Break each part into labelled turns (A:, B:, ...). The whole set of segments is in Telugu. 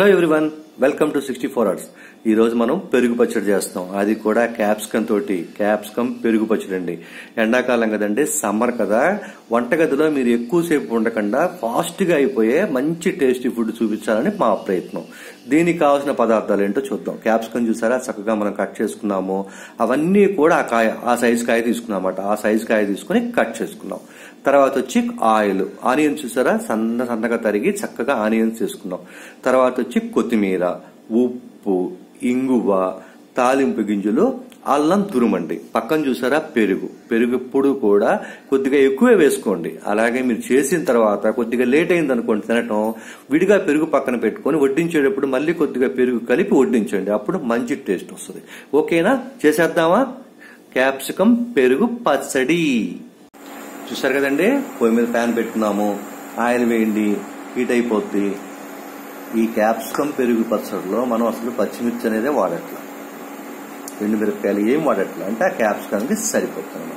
A: Hello everyone. Welcome to sixty four hours ఈ రోజు మనం పెరుగు పచ్చడి చేస్తాం. అది కూడా క్యాప్సికమ్ తోటి. క్యాప్సికమ్ పెరుగు పచ్చడి అండి. ఎండాకాలం కదండి సమ్మర్ కదా. వంటగదిలో మీరు ఎక్కువసేపు ఉండకుండా ఫాస్ట్గా అయిపోయే మంచి టేస్టీ ఫుడ్ చూపించాలని మా ప్రయత్నం. దీనికి కావాల్సిన పదార్థాలు ఏంటో చూద్దాం. క్యాప్సికమ్ చూసారా? చక్కగా మనం కట్ చేసుకున్నాము. అవన్నీ కూడా ఆ కాయ ఆ సైజు కాయ తీసుకున్నాం అన్నమాట ఆ సైజు కాయ తీసుకుని కట్ చేసుకున్నాం. తర్వాత వచ్చి ఆయిల్. ఆనియన్స్ చూసారా? సన్న సన్నగా తరిగి చక్కగా ఆనియన్స్ తీసుకున్నాం తర్వాత వచ్చి కొత్తిమీర. ఉప్పు ఇంగువ తాలింపు గింజలు అల్లం తురుమండి. పక్కన చూసారా? పెరుగు. పెరుగు ఎప్పుడు కూడా కొద్దిగా ఎక్కువే వేసుకోండి. అలాగే మీరు చేసిన తర్వాత కొద్దిగా లేట్ అయింది అనుకోండి తినటం విడిగా పెరుగు పక్కన పెట్టుకొని వడ్డించేటప్పుడు మళ్ళీ కొద్దిగా పెరుగు కలిపి వడ్డించండి. అప్పుడు మంచి టేస్ట్ వస్తుంది. ఓకేనా? చేసేద్దామా? క్యాప్సికం పెరుగు పచ్చడి. చూసారు కదండి? పొయ్యి మీద ప్యాన్ పెట్టుకున్నాము. ఆయిల్ వేయండి. హీట్ అయిపోద్ది. ఈ క్యాప్సికం పెరుగు పచ్చడిలో మనం అసలు పచ్చిమిర్చి అనేదే వాడట్లా. ఎండు మిరపకాయలు ఏం వాడట్లా అంటే ఆ క్యాప్సికంకి సరిపోతుంది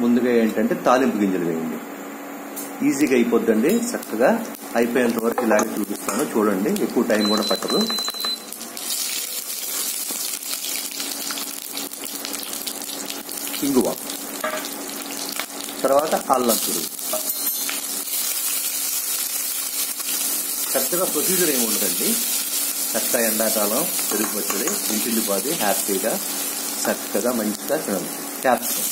A: ముందుగా ఏంటంటే తాలింపు గింజలు వేయండి. ఈజీగా అయిపోద్దండి చక్కగా అయిపోయేంత వరకు ఇలాగే చూపిస్తాను. చూడండి ఎక్కువ టైం కూడా పట్టదు. ఇంగువ. తర్వాత అల్లం తురుగు పెద్దగా ప్రొసీజర్ ఏమి ఉండదండి. చక్కగా ఎండాకాలం పెరుగు పచ్చడి ఇంటిల్లిపాది హ్యాపీగా చక్కగా మంచిగా తినండి క్యాప్సికం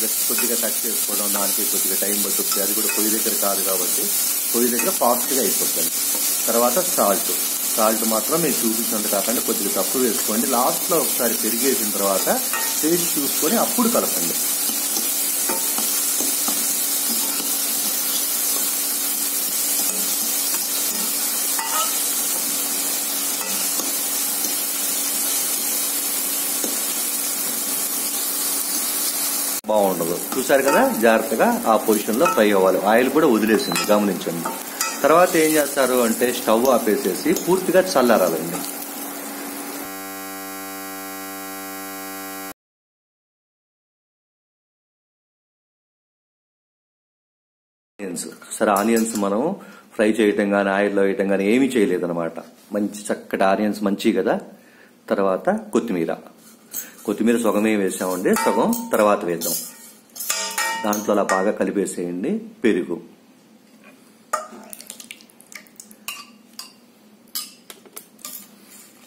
A: జస్ట్ కొద్దిగా టచ్ చేసుకోవడం దానికి కొద్దిగా టైం పట్టుద్ది అది కూడా పొయ్యి దగ్గర కాదు కాబట్టి పొయ్యి దగ్గర ఫాస్ట్గా అయిపోతుంది. తర్వాత సాల్ట్ సాల్ట్ మాత్రం మీరు చూపించినంత కాకుండా కొద్దిగా తక్కువ వేసుకోండి. లాస్ట్లో ఒకసారి పెరిగేసిన తర్వాత టేస్ట్ చూసుకొని అప్పుడు కలపండి. బాగుండదు. చూసారు కదా? జాగ్రత్తగా ఆ పొజిషన్లో ఫ్రై అవ్వాలి. ఆయిల్ కూడా వదిలేసింది గమనించండి. తర్వాత ఏం చేస్తారు అంటే స్టవ్ ఆపేసేసి పూర్తిగా చల్లారాలండి. ఆనియన్స్. సరే ఆనియన్స్ మనం ఫ్రై చేయటం కానీ ఆయిల్లో వేయటం కానీ ఏమీ చేయలేదన్నమాట. మంచి చక్కటి ఆనియన్స్ మంచి కదా? తర్వాత కొత్తిమీర. కొత్తిమీర సగమే వేసామండి సగం తర్వాత వేద్దాం. దాంట్లో అలా బాగా కలిపేసేయండి పెరుగు.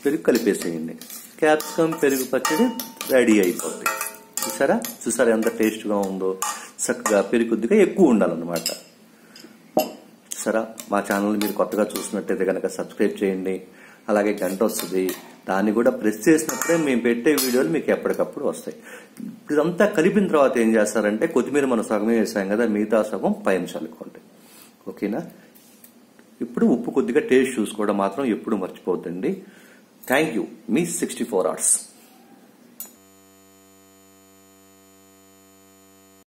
A: పెరుగు కలిపేసేయండి. క్యాప్సికమ్ పెరుగు పచ్చడి రెడీ అయిపోతుంది చూసారా? చూసారా ఎంత టేస్ట్గా ఉందో? చక్కగా పెరుగు కొద్దిగా ఎక్కువ ఉండాలన్నమాట. చూసారా? మా ఛానల్ మీరు కొత్తగా చూసినట్టయితే కనుక సబ్స్క్రైబ్ చేయండి. అలాగే గంట వస్తుంది. దాన్ని కూడా ప్రెస్ చేసినప్పుడే మేము పెట్టే వీడియోలు మీకు ఎప్పటికప్పుడు వస్తాయి. ఇదంతా కలిపిన తర్వాత ఏం చేస్తారంటే కొత్తిమీర మనం సగమే వేసాం కదా మిగతా సగం పైన చల్లుకోండి ఓకేనా? ఇప్పుడు ఉప్పు కొద్దిగా టేస్ట్ చూసుకోవడం మాత్రం ఎప్పుడు మర్చిపోద్దండి థ్యాంక్ యూ మీ సిక్స్టీ ఫోర్ అవర్స్